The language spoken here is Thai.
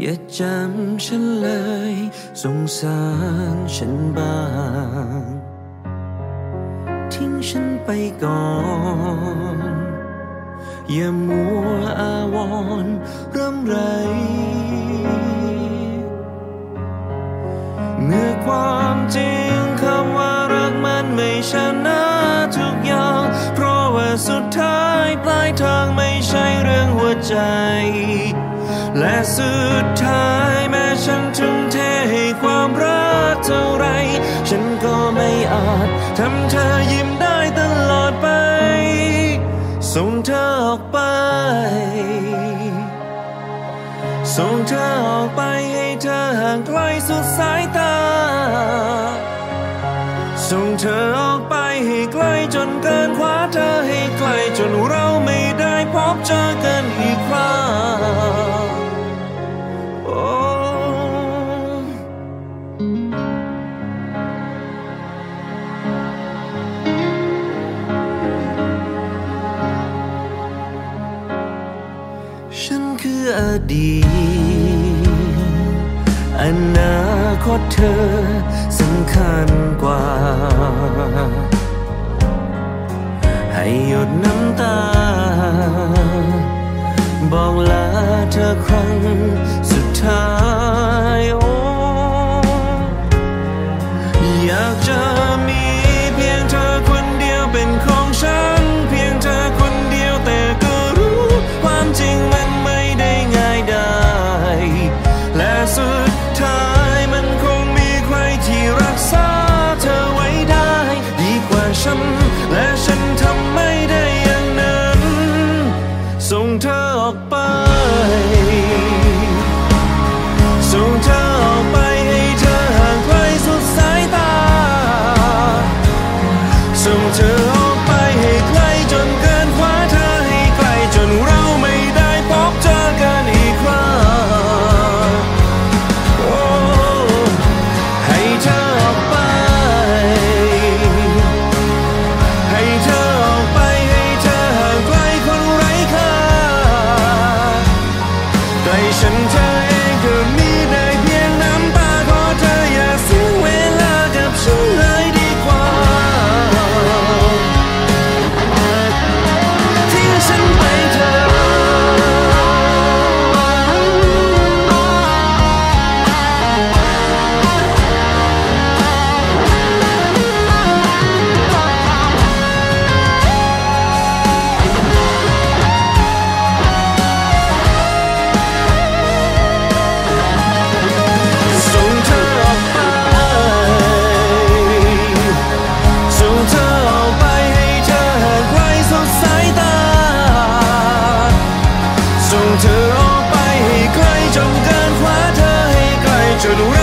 อย่าจำฉันเลย สงสารฉันบ้าง ทิ้งฉันไปก่อนอย่ามัวอาวรณ์รำไร เมื่อความจริงคำว่ารักมันไม่ชนะทุกอย่าง เพราะว่าสุดท้ายปลายทาง ใจ และสุดท้ายแม้ฉันทุ่มเทให้ความรักเท่าไร ฉันก็ไม่อาจทำเธอยิ้มได้ตลอดไป ส่งเธอออกไป ส่งเธอออกไปให้เธอห่างไกลสุดสายตา ส่งเธอออกไปให้ไกลจนเกินคว้าเธอให้ไกลจนเรา คืออดีต อนาคตเธอสำคัญกว่า ให้หยดน้ำตา บอกลาเธอครั้งสุ ส่งเธอออกไปให้เธอห่างไกลสุดสายตาส่งเธอ ส่ง